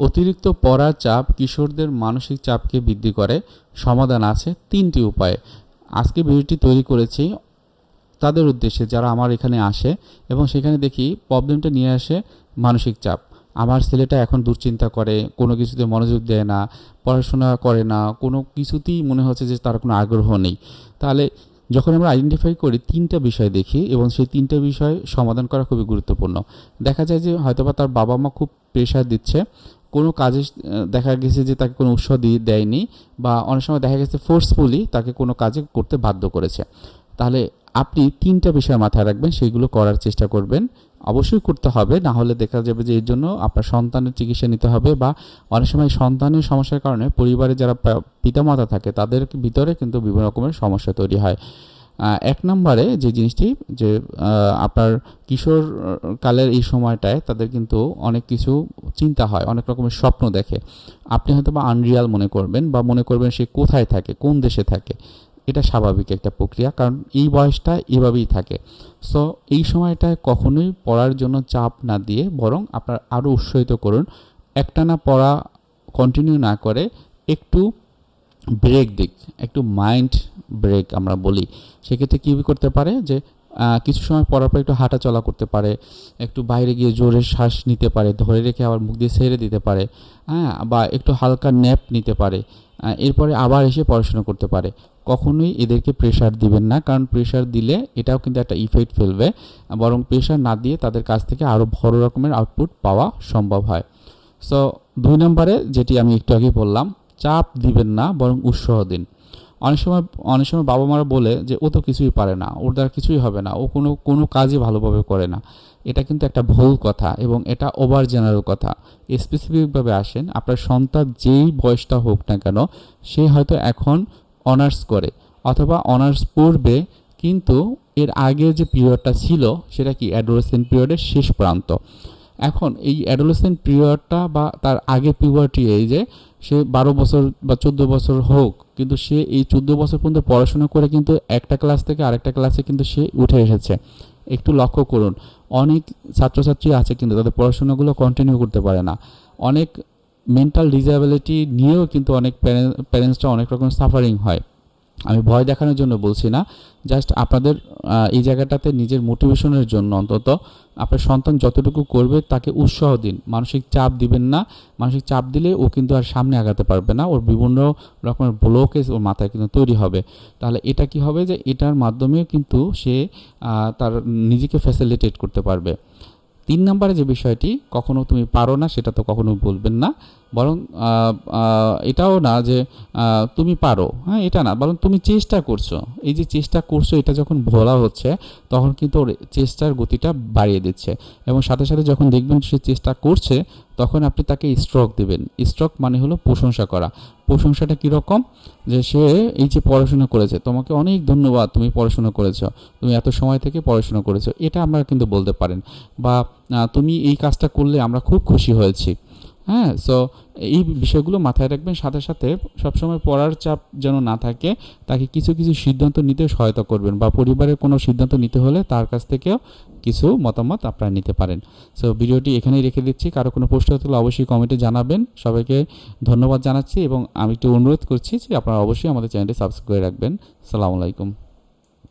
অতিরিক্ত পড়ার চাপ কিশোরদের মানসিক চাপকে বৃদ্ধি করে। সমাধান আছে তিনটি উপায়ে। আজকে ভিডিওটি তৈরি করেছি তাদের উদ্দেশ্যে যারা আমার এখানে আসে এবং সেখানে দেখি প্রবলেমটা নিয়ে আসে মানসিক চাপ। আমার ছেলেটা এখন দুশ্চিন্তা করে, কোনো কিছুতে মনোযোগ দেয় না, পড়াশোনা করে না, কোনো কিছুতেই মনে হচ্ছে যে তার কোনো আগ্রহ নেই। তাহলে যখন আমরা আইডেন্টিফাই করি তিনটা বিষয় দেখি এবং সেই তিনটা বিষয় সমাধান করা খুবই গুরুত্বপূর্ণ। দেখা যায় যে হয়তোবা তার বাবা মা খুব প্রেশার দিচ্ছে কোনো কাজে দেখা গেছে যে তাকে কোনো উৎসাহ দিয়ে দেয়নি বা অনেক সময় দেখা গেছে ফোর্সফুলি তাকে কোনো কাজে করতে বাধ্য করেছে। তাহলে আপনি তিনটা বিষয় মাথায় রাখবেন সেইগুলো করার চেষ্টা করবেন। অবশ্যই করতে হবে, না হলে দেখা যাবে যে এর জন্য আপনার সন্তানের চিকিৎসা নিতে হবে বা অনেক সময় সন্তানের সমস্যার কারণে পরিবারে যারা পিতামাতা থাকে তাদের ভিতরে কিন্তু বিভিন্ন রকমের সমস্যা তৈরি হয়। এক নম্বরে যে জিনিসটি যে আপনার কিশোর কালের এই সময়টায় তাদের কিন্তু অনেক কিছু চিন্তা হয়, অনেক রকমের স্বপ্ন দেখে। আপনি হয়তো বা আনরিয়াল মনে করবেন বা মনে করবেন সে কোথায় থাকে, কোন দেশে থাকে। এটা স্বাভাবিক একটা প্রক্রিয়া, কারণ এই বয়সটা এভাবেই থাকে। সো এই সময়টায় কখনোই পড়ার জন্য চাপ না দিয়ে বরং আপনার আরও উৎসাহিত করুন। একটানা পড়া কন্টিনিউ না করে একটু ব্রেক দিক, একটু মাইন্ড ব্রেক আমরা বলি, সেক্ষেত্রে কী করতে পারে যে কিছু সময় পড়ার পর একটু হাঁটা চলা করতে পারে, একটু বাইরে গিয়ে জোরে শ্বাস নিতে পারে, ধরে রেখে আবার মুখ দিয়ে ছেড়ে দিতে পারে হ্যাঁ বা একটু হালকা ন্যাপ নিতে পারে এরপরে আবার এসে পড়াশোনা করতে পারে। কখনোই এদেরকে প্রেশার দিবেন না, কারণ প্রেশার দিলে এটাও কিন্তু একটা ইফেক্ট ফেলবে, বরং প্রেশার না দিয়ে তাদের কাছ থেকে আরও বড় রকমের আউটপুট পাওয়া সম্ভব হয়। সো দুই নম্বরে যেটি আমি একটু আগে বললাম, চাপ দিবেন না, বরং উৎসাহ দিন। অনেক সময় অনেক সময় বাবা মারা বলে যে, ও তো কিছুই পারে না, ওর দ্বারা কিছুই হবে না, ও কোনো কোনো কাজই ভালোভাবে করে না। এটা কিন্তু একটা ভুল কথা এবং এটা ওভার জেনারেল কথা। স্পেসিফিকভাবে আসেন, আপনার সন্তান যেই বয়সটা হোক না কেন, সে হয়তো এখন অনার্স করে অথবা অনার্স পড়বে, কিন্তু এর আগে যে পিরিয়ডটা ছিল, সেটা কি অ্যাডোলেসেন্ট পিরিয়ডের শেষ প্রান্ত। এখন এই অ্যাডোলেসেন্ট পিরিয়ডটা বা তার আগে এই যে, সে বারো বছর বা চোদ্দ বছর হোক, কিন্তু সে এই চোদ্দ বছর পর্যন্ত পড়াশোনা করে কিন্তু একটা ক্লাস থেকে আরেকটা ক্লাসে কিন্তু সে উঠে এসেছে। একটু লক্ষ্য করুন, অনেক ছাত্রছাত্রী আছে কিন্তু তাদের পড়াশোনাগুলো কন্টিনিউ করতে পারে না। অনেক মেন্টাল ডিসএবিলিটি নিয়েও কিন্তু অনেক প্যারেন্টসরা অনেক রকম সাফারিং হয়। আমি ভয় দেখানোর জন্য বলছি না। জাস্ট আপনাদের এই জায়গাটাতে নিজের মোটিভেশনের জন্য অন্তত আপনার সন্তান যতটুকু করবে তাকে উৎসাহ দিন। মানসিক চাপ দিবেন না। মানসিক চাপ দিলে ও কিন্তু আর সামনে আগাতে পারবে না। ওর বিভিন্ন রকমের ব্লকেজ ওর মাথায় কিন্তু তৈরি হবে। তাহলে এটা কি হবে যে এটার মাধ্যমেও কিন্তু সে তার নিজেকে ফ্যাসিলিটেট করতে পারবে। তিন নম্বরে যে বিষয়টি, কখনো তুমি পারো না, সেটা তো কখনো বলবেন না। বরং এটাও না যে তুমি পারো। হ্যাঁ এটা না। বরং তুমি চেষ্টা করছ। এই যে চেষ্টা করছ, এটা যখন ভোলা হচ্ছে, তখন কিন্তু ওর চেষ্টার গতিটা বাড়িয়ে দিচ্ছে। এবং সাথে সাথে যখন দেখবেন সে চেষ্টা করছে, তখন আপনি তাকে স্ট্রোক দেবেন। স্ট্রোক মানে হলো প্রশংসা করা। প্রশংসাটা কীরকম? যে সে এই যে পড়াশোনা করেছে, তোমাকে অনেক ধন্যবাদ, তুমি পড়াশোনা করেছ, তুমি এত সময় থেকে পড়াশোনা করেছ, এটা আমরা কিন্তু বলতে পারেন। বা তুমি এই কাজটা করলে আমরা খুব খুশি হয়েছি। হ্যাঁ সো এই বিষয়গুলো মাথায় রাখবেন। সাথে সাথে সবসময় পড়ার চাপ যেন না থাকে, তাকে কিছু কিছু সিদ্ধান্ত নিতে সহায়তা করবেন বা পরিবারের কোনো সিদ্ধান্ত নিতে হলে তার কাছ থেকেও কিছু মতামত আপনারা নিতে পারেন। সো ভিডিওটি এখানেই রেখে দিচ্ছি। কারও কোনো প্রশ্ন থাকলে অবশ্যই কমেন্টে জানাবেন। সবাইকে ধন্যবাদ জানাচ্ছি এবং আমি একটু অনুরোধ করছি যে আপনারা অবশ্যই আমাদের চ্যানেলটি সাবস্ক্রাইব করে রাখবেন। সালামু আলাইকুম।